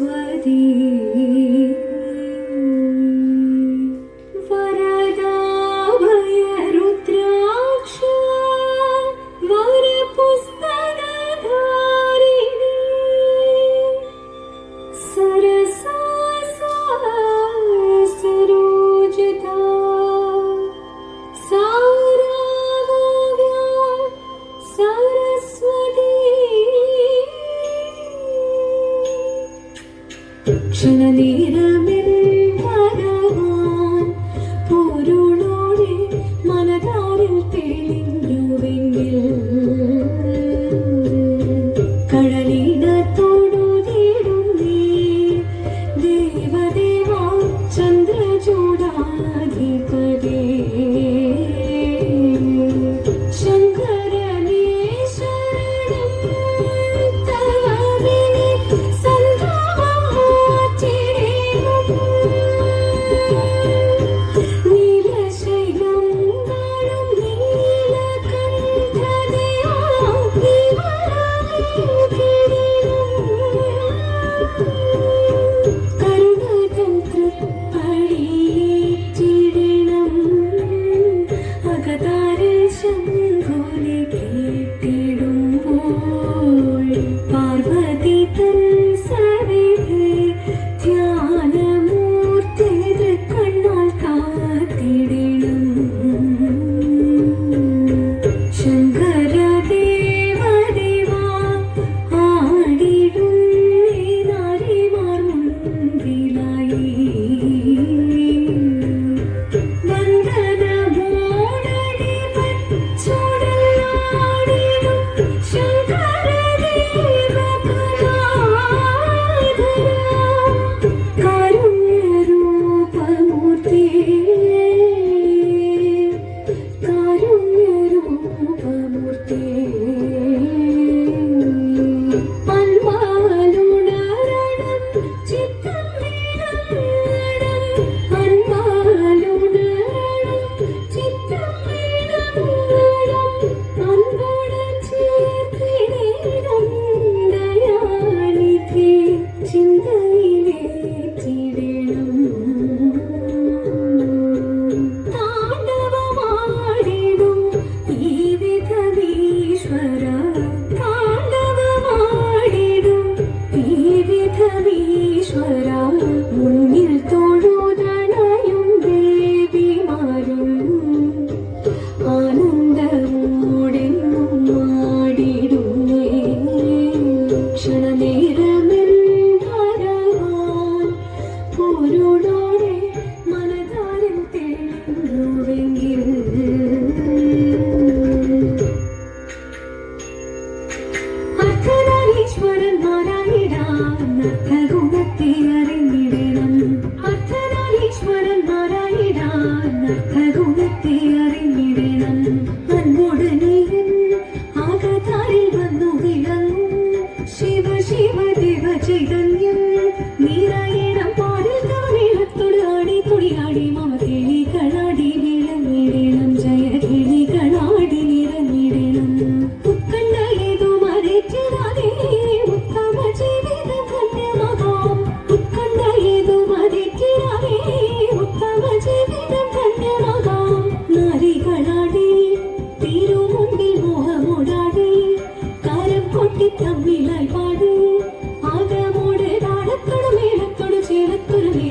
swear.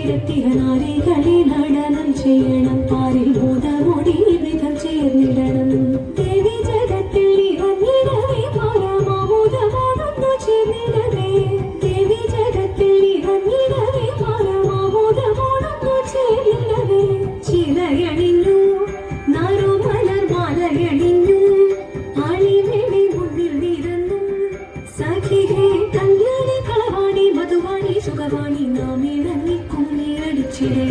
തിരനാരികളെ നടനം ചെയ്യണം. പാരിൽ ഭൂതമൊടി വിധം ചേർന്നിടണം. ദേവി ജഗത്തിൽ ഇറങ്ങിടവേ പരമാഭൂതമാകുന്നു ചേർന്നിടവേ ദേവി മാലയണിഞ്ഞു ছেড়ে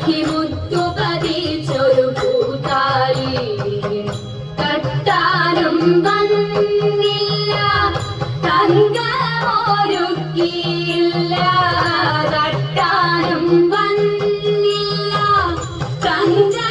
സഖി മുത്തുപതിച്ചൊരു കൂട്ടാരി തട്ടാനും വന്നില്ല. തങ്കമൊരുക്കിയില്ല. വന്നില്ല. തങ്കമൊരുക്കിയില്ല.